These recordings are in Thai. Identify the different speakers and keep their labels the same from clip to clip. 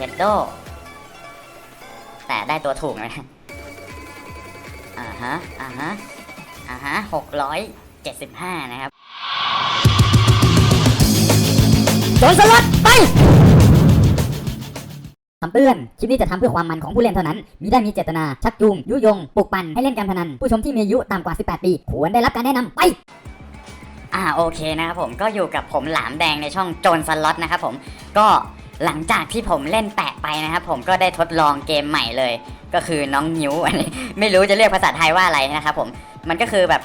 Speaker 1: เชดโดแต่ได้ตัวถูกไหมอ่าฮะ อ่าฮะ อ่าฮะหกร้อยเจ็ดสิบห้านะครับ
Speaker 2: โจรสลัดไปคำเตือน คลิปนี้จะทำเพื่อความมันของผู้เล่นเท่านั้นมิได้มีเจตนา ชักจูง ยุยง ปลุกปั่น ให้เล่นการพนัน ผู้ชมที่มีอายุต่ำกว่า 18 ปี ควรได้รับการแนะนำไป
Speaker 1: อ่าโอเคนะครับผม ก็อยู่กับผมหลามแดงในช่องโจนสล็อตนะครับผม ก็ หลังจากที่ผมเล่นแปะไปนะครับผมก็ได้ทดลองเกมใหม่เลย ก็คือน้องนิ้วอันนี้ไม่รู้จะเรียกภาษาไทยว่าอะไรนะครับผมมันก็คือแบบ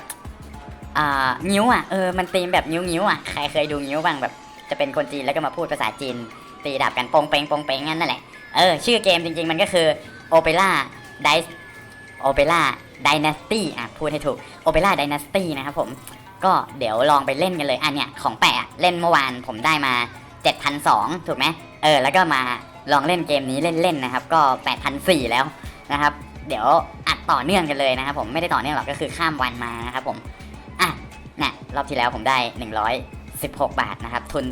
Speaker 1: นิ้วอะเออมันตีมแบบนิ้วนิ้วอะใครเคยดูนิ้วบ้างแบบ จะเป็นคนจีนแล้วก็มาพูดภาษาจีน ตีดาบกันปงเปงปงเปงงั้นนั่นแหละเออชื่อเกมจริง ๆ มันก็คือ Opera Dice Opera Dynasty อะพูดให้ถูก Opera Dynasty นะครับผมก็เดี๋ยวลองไปเล่นกันเลยอันเนี้ยของแปะอะเล่นเมื่อวานผมได้มา7,200ถูกไหม เออแล้วก็มาลองเล่นเกมนี้เล่นๆนะครับ ก็8,400แล้วนะครับ เดี๋ยวอัดต่อเนื่องกันเลยนะครับ ผมไม่ได้ต่อเนื่องหรอกก็คือข้ามวันมานะครับผมอะเนี่ยรอบที่แล้วผมได้ 116 บาทนะครับ ทุน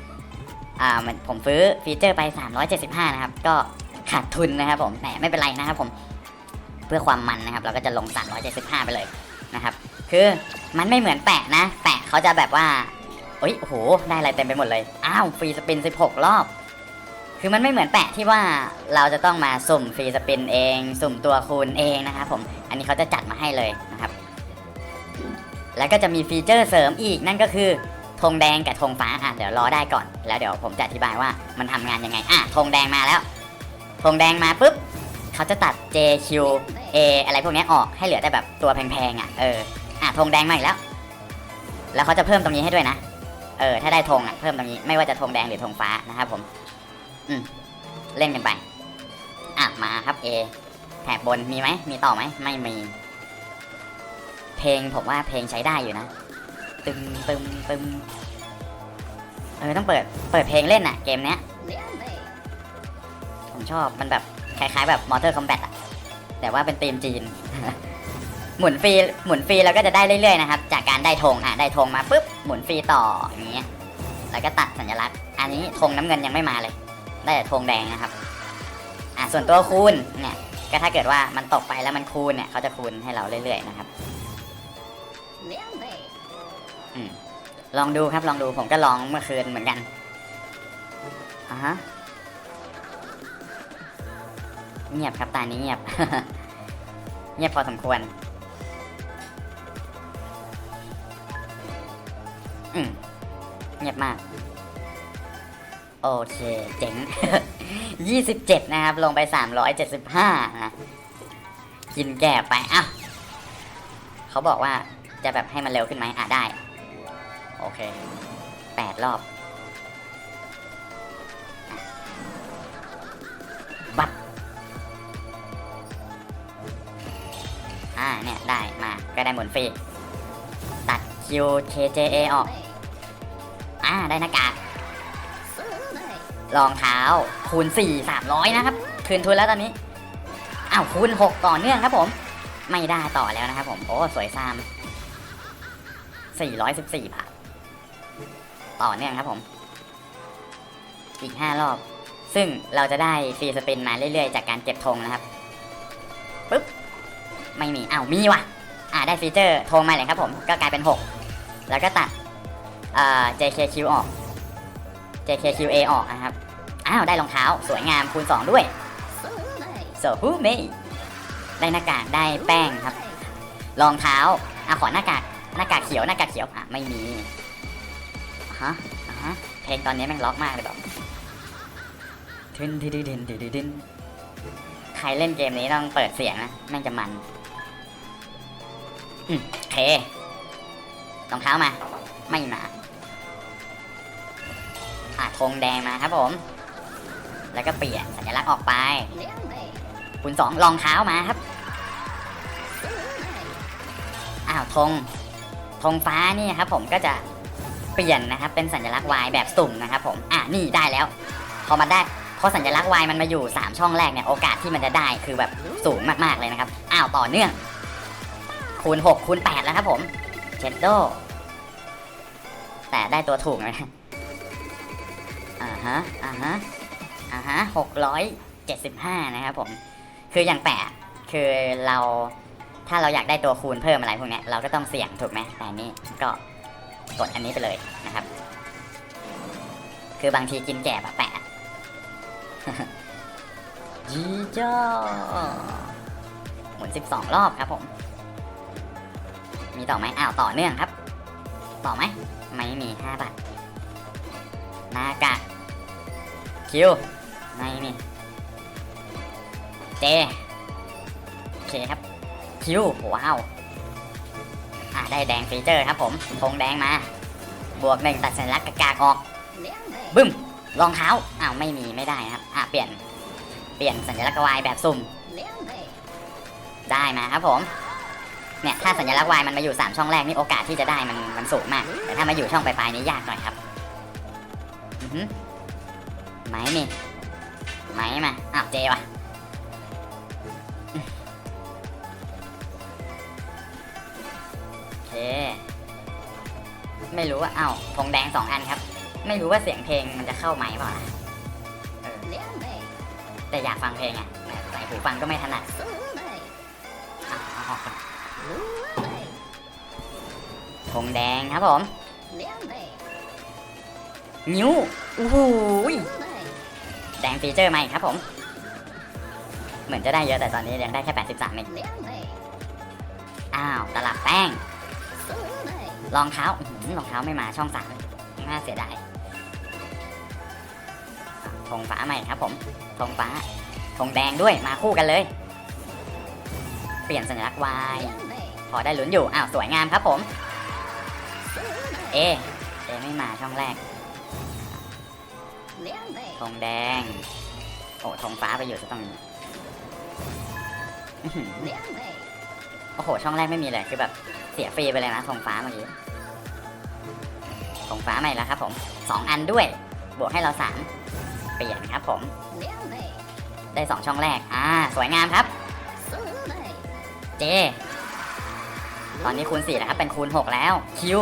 Speaker 1: 300อ่ามันผมซื้อฟีเจอร์ไป 375 นะครับ ก็ขาดทุนนะครับ ผมแต่ไม่เป็นไรนะครับ ผมเพื่อความมันนะครับ เราก็จะลง 375 ไปเลยนะครับ คือมันไม่เหมือนแปะนะ แปะเขาจะแบบว่า โอ้ยโอ้โห ได้อะไรเต็มไปหมดเลย อ้าว ฟรีสปิน 16 รอบ คือมันไม่เหมือนแปะที่ว่าเราจะต้องมาสุ่มฟรีสปินเอง สุ่มตัวคูณเองนะครับผม อันนี้เขาจะจัดมาให้เลยนะครับ แล้วก็จะมีฟีเจอร์เสริมอีกนั่นก็คือธงแดงกับธงฟ้าอะเดี๋ยวรอได้ก่อน แล้วเดี๋ยวผมจะอธิบายว่ามันทำงานยังไง อะธงแดงมาแล้วธงแดงมาปุ๊บเขาจะตัด JQ A อะไรพวกนี้ออกให้เหลือแต่แบบตัวแพงๆอะเอออะธงแดงมาอีกแล้ว แล้วเขาจะเพิ่มตรงนี้ให้ด้วยนะ เออถ้าได้ธงอะเพิ่มตรงนี้ไม่ว่าจะธงแดงหรือธงฟ้านะครับผม อืมเล่นกันไปอะมาครับ A แถบบนมีไหมมีต่อไหมไม่มี เพลงผมว่าเพลงใช้ได้อยู่นะตึมตึมตึมเออต้องเปิดเปิดเพลงเล่นอะเกมเนี้ยผมชอบมันแบบคล้ายๆแบบ Mortal Kombat อะแต่ว่าเป็นธีมจีน หมุนฟรีหมุนฟรีแล้วก็จะได้เรื่อยๆนะครับ จากการได้ธงอะได้ธงมาปุ๊บ หมุนฟรีต่ออย่างเงี้ยแล้วก็ตัดสัญลักษณ์ อันนี้ธงน้ำเงินยังไม่มาเลย ได้แต่ธงแดงนะครับ อะส่วนตัวคูณเนี่ยก็ถ้าเกิดว่ามันตกไปแล้วมันคูณเนี่ยเขาจะคูณให้เราเรื่อยๆนะครับอืมลองดูครับลองดูผมก็ลองเมื่อคืนเหมือนกันอ่าฮะเงียบครับตานี้เงียบ เงียบพอสมควร อืมเงียบมาก โอเค เจ๋งยี่สิบเจ็ดนะครับ ลงไปสามร้อยเจ็ดสิบห้านะ กินแก่ไปอ้าวเขาบอกว่าจะแบบให้มันเร็วขึ้นไหมอะได้ โอเคแปดรอบ บัตอ่าเนี่ย ได้มาก็ได้หมุนฟรี QKJA ออก อ่า ได้หน้ากากรองเท้าคูณ4 300 นะครับ คืนทุนแล้วตอนนี้ อ้าว คูณ 6 ต่อเนื่องครับผม ไม่ได้ต่อแล้วนะครับผม โอ้ สวยซาม 414 บาท ต่อเนื่องครับผม อีก 5 รอบ ซึ่งเราจะได้ฟรีสปินมาเรื่อยๆ จากการเก็บธงนะครับปึ๊บ ไม่มี อ้าว มีว่ะ อ่าได้ฟีเจอร์โทรมาเลยครับผม ก็กลายเป็น 6 แล้วก็ตัดเอ่อ JKQ ออก JKQA ออกนะครับ อ้าว ได้รองเท้าสวยงามคูณ 2 ด้วย so who me ได้หน้ากากได้แป้งครับ รองเท้าอะขอหน้ากากหน้ากากเขียวหน้ากากเขียวอะไม่มีฮะอะฮะเพลงตอนนี้แม่งล็อกมากเลยแบบทึนทึนทึนทึนทึนทึนใครเล่นเกมนี้ต้องเปิดเสียงนะแม่งจะมัน อืมเค รองเท้ามา ไม่มาอะธงแดงมาครับผม แล้วก็เปลี่ยนสัญลักษณ์ออกไปคุณสองรองเท้ามาครับ อ้าวธงธงฟ้านี่ครับผมก็จะเปลี่ยนนะครับ เป็นสัญลักษณ์ Y แบบสุ่มนะครับผม อะนี่ได้แล้ว พอมาได้พอสัญลักษณ์ Y มันมาอยู่ 3 ช่องแรกเนี่ยโอกาสที่มันจะได้คือแบบสูงมากๆเลยนะครับ อ้าวต่อเนื่องคูณ6คูณ8แล้วครับผม เชดโดแต่ได้ตัวถูกนะอ่าฮะ อ่าฮะ อ่าฮะหกร้อยเจ็ดสิบห้านะครับผม คืออย่างแปะคือเราถ้าเราอยากได้ตัวคูณเพิ่มอะไรพวกเนี้ยเราก็ต้องเสี่ยงถูกไหมแต่อันนี้ก็กดอันนี้ไปเลยนะครับ คือบางทีกินแก่ปะแปะจีจ้าหมุนสิบสองรอบครับผม มีต่อไหมอ้าวต่อเนื่องครับ ต่อไหมไม่มีห้าบาทนากะคิวไม่มีเจโอเคครับคิวว้าวอ่าได้แดงฟีเจอร์ครับผมธงแดงมา บวกหนึ่งตัดสัญลักษณ์กากากออกบึ้มรองเท้าอ้าวไม่มีไม่ได้ครับอ่าเปลี่ยนเปลี่ยนสัญลักษณ์วายแบบสุ่มได้มาครับผม เนี่ยถ้าสัญลักษณ์วายมันมาอยู่ 3 ช่องแรกนี่โอกาสที่จะได้มันมันสูงมาก แต่ถ้ามาอยู่ช่องปลายๆนี่ยากหน่อยครับอือหือไหมนี่ไหมมาอ้าวเจวะเค ไม่รู้ว่าอ้าวธงแดงสองอันครับ ไม่รู้ว่าเสียงเพลงมันจะเข้าไหมเปล่านะแต่อยากฟังเพลงอะใส่หูฟังก็ไม่ถนัดอะเอาออกก่อน ธงแดงครับผมนิ้วโอ้โหยแดงฟีเจอร์ใหม่ครับผม เหมือนจะได้เยอะแต่ตอนนี้ยังได้แค่ 83เองอ้าวตลับแป้งรองเท้ารองเท้าไม่มาช่องสามน่าเสียดายธงฟ้าใหม่ครับผมธงฟ้าธงแดงด้วยมาคู่กันเลย เปลี่ยนสัญลักษณ์วายพอได้ลุ้นอยู่อ้าวสวยงามครับผม เอเอไม่มาช่องแรกธงแดง โอ้ธงฟ้าไปอยู่ซะตรงนี้อื้อหือโอ้โห ช่องแรกไม่มีเลย คือแบบเสียฟรีไปเลยนะธงฟ้าเมื่อกี้ธงฟ้าใหม่แล้วครับผมสองอันด้วย บวกให้เราสามเปลี่ยนครับผม ได้สองช่องแรก อ่า สวยงามครับ เจ ตอนนี้คูณ4แล้วครับ เป็นคูณ6แล้ว คิว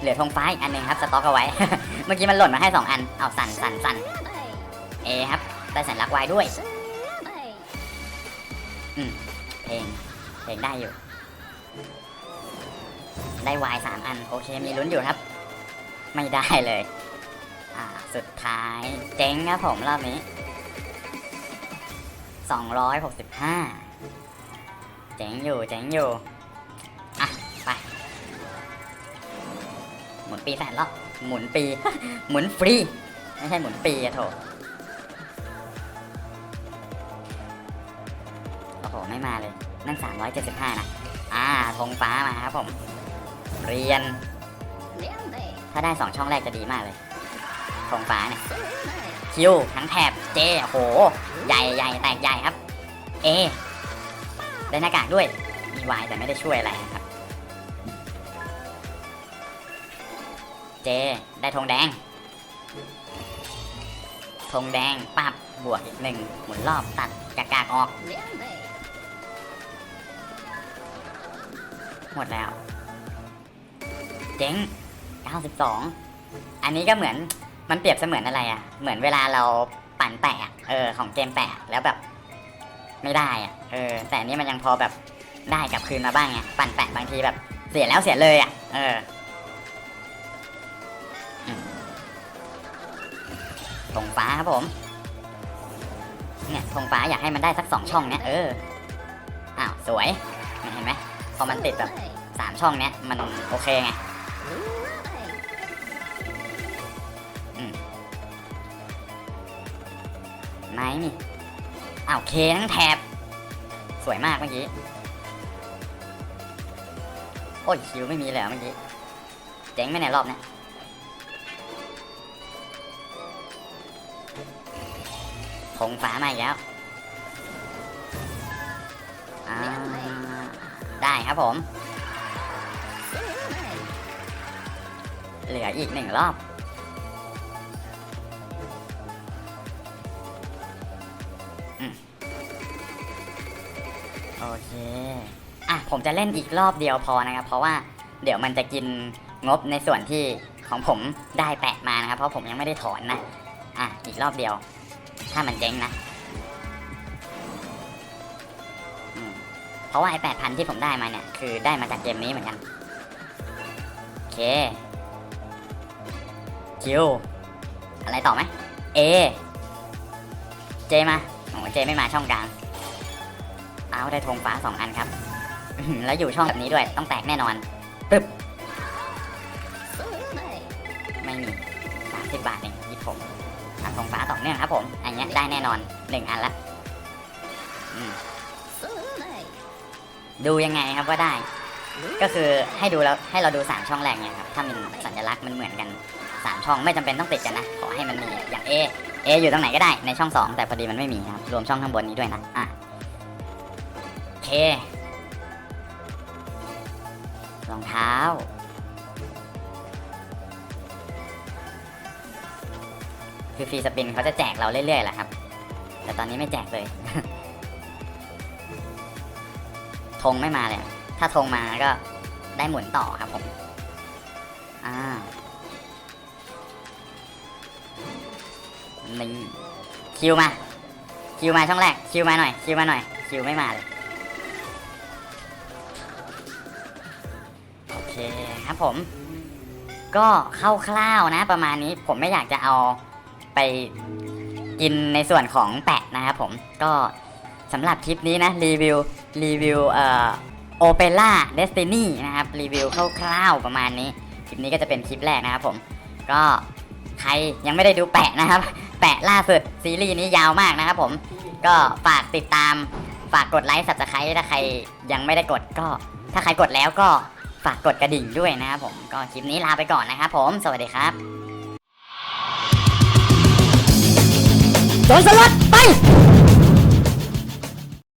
Speaker 1: เหลือธงฟ้าอีกอันหนึ่งครับสต็อกเอาไว้ เมื่อกี้มันหล่นมาให้ 2 อัน เอาสั่นสั่นสั่นเอครับได้สัญลักษณ์วายด้วย อืมเพลงเพลงได้อยู่ ได้วายสามอัน โอเคมีลุ้นอยู่ครับ ไม่ได้เลย อ่าสุดท้ายเจ๊งครับผมรอบนี้265เจ๋งอยู่เจ๋งอยู่ หมุนปีแสนรอบหมุนปี หมุนฟรี ไม่ใช่หมุนปีอะโถโอ้โห ไม่มาเลย นั่น 375 นะ อ่าธงฟ้ามาครับผม เรียน ถ้าได้ 2 ช่องแรกจะดีมากเลยธงฟ้าเนี่ย คิว ทั้งแถบ เจโอ้โหใหญ่ใหญ่แตกใหญ่ครับ เอ ได้หน้ากากด้วย มีวายแต่ไม่ได้ช่วยอะไรครับ เจ ได้ธงแดงธงแดงปับบวกอีกหนึ่งหมุนรอบตัดกากากออก หมดแล้ว เจ๊ง92 อันนี้ก็เหมือนมันเปรียบเสมือนอะไรอะ่ะ เหมือนเวลาเราปั่นแปะเออของเกมแปะแล้วแบบ ไม่ได้อะ่ะเออ แต่อันนี้มันยังพอแบบได้กลับคืนมาบ้างไงปั่นแปะบางทีแบบ เสียแล้วเสียเลยอะ่ะ เออ ธงฟ้าครับผม เนี่ยธงฟ้าอยากให้มันได้สักสองช่องเนี่ยเออ อ้าวสวยเห็นไหมพอมันติดแบบสามช่องเนี้ยมันโอเคไงไหนนี่อ้าวเคทั้งแถบ สวยมากเมื่อกี้ โอ้ยคิวไม่มีเลยเหรอเมื่อกี้ เจ๋งไหมเนี่ยรอบเนี้ย ธงฟ้ามาอีกแล้วได้ครับผม เหลืออีกหนึ่งรอบ โอเค อะ ผมจะเล่นอีกรอบเดียวพอนะครับ เพราะว่าเดี๋ยวมันจะกินงบในส่วนที่ของผมได้แปะมานะครับ เพราะผมยังไม่ได้ถอนนะ อะ อีกรอบเดียว ถ้ามันเจ๊งนะเพราะว่าไอ้แปดพันที่ผมได้มาเนี่ย คือได้มาจากเกมนี้เหมือนกัน โอเคคิวอะไรต่อไหมเอ เจมาโอ้เจไม่มาช่องกลาง เอาได้ธงฟ้าสองอันครับ แล้วอยู่ช่องแบบนี้ด้วยต้องแตกแน่นอนปึ๊บไม่มีสามสิบบาทเอง ยี่ผมอันธงฟ้าต่อเนื่องครับผม อันเนี้ยได้แน่นอนหนึ่งอันละอืมดูยังไงครับว่าได้ ก็คือให้ดูแล้วให้เราดูสามช่องแรกเนี่ยครับถ้ามันสัญลักษณ์มันเหมือนกันสามช่องไม่จำเป็นต้องติดกันนะขอให้มันมีอย่าง A A อยู่ตรงไหนก็ได้ในช่องสองแต่พอดีมันไม่มีนะครับรวมช่องข้างบนนี้ด้วยนะอะโอเครองเท้า คือฟรีสปินเขาจะแจกเราเรื่อยๆแหละครับ แต่ตอนนี้ไม่แจกเลยธงไม่มาเลย ถ้าธงมาก็ได้หมุนต่อครับผม อ่านี่คิวมา คิวมาช่องแรก คิวมาหน่อย คิวมาหน่อย คิวไม่มาเลยโอเคครับผม ก็คร่าวๆนะประมาณนี้ผมไม่อยากจะเอา ไปกินในส่วนของแปะนะครับผมก็สำหรับคลิปนี้นะรีวิวรีวิวเอ่อโอเปร่าเดสตินีนะครับรีวิวคร่าวๆประมาณนี้คลิปนี้ก็จะเป็นคลิปแรกนะครับผมก็ใครยังไม่ได้ดูแปะนะครับ แปะล่าสุดซีรีส์นี้ยาวมากนะครับผมก็ฝากติดตามฝากกดไลค์สับสไครต์ถ้าใครยังไม่ได้กดก็ ถ้าใครกดแล้วก็ฝากกดกระดิ่งด้วยนะครับผมก็คลิปนี้ลาไปก่อนนะครับผม สวัสดีครับ
Speaker 2: โดนสลัดไป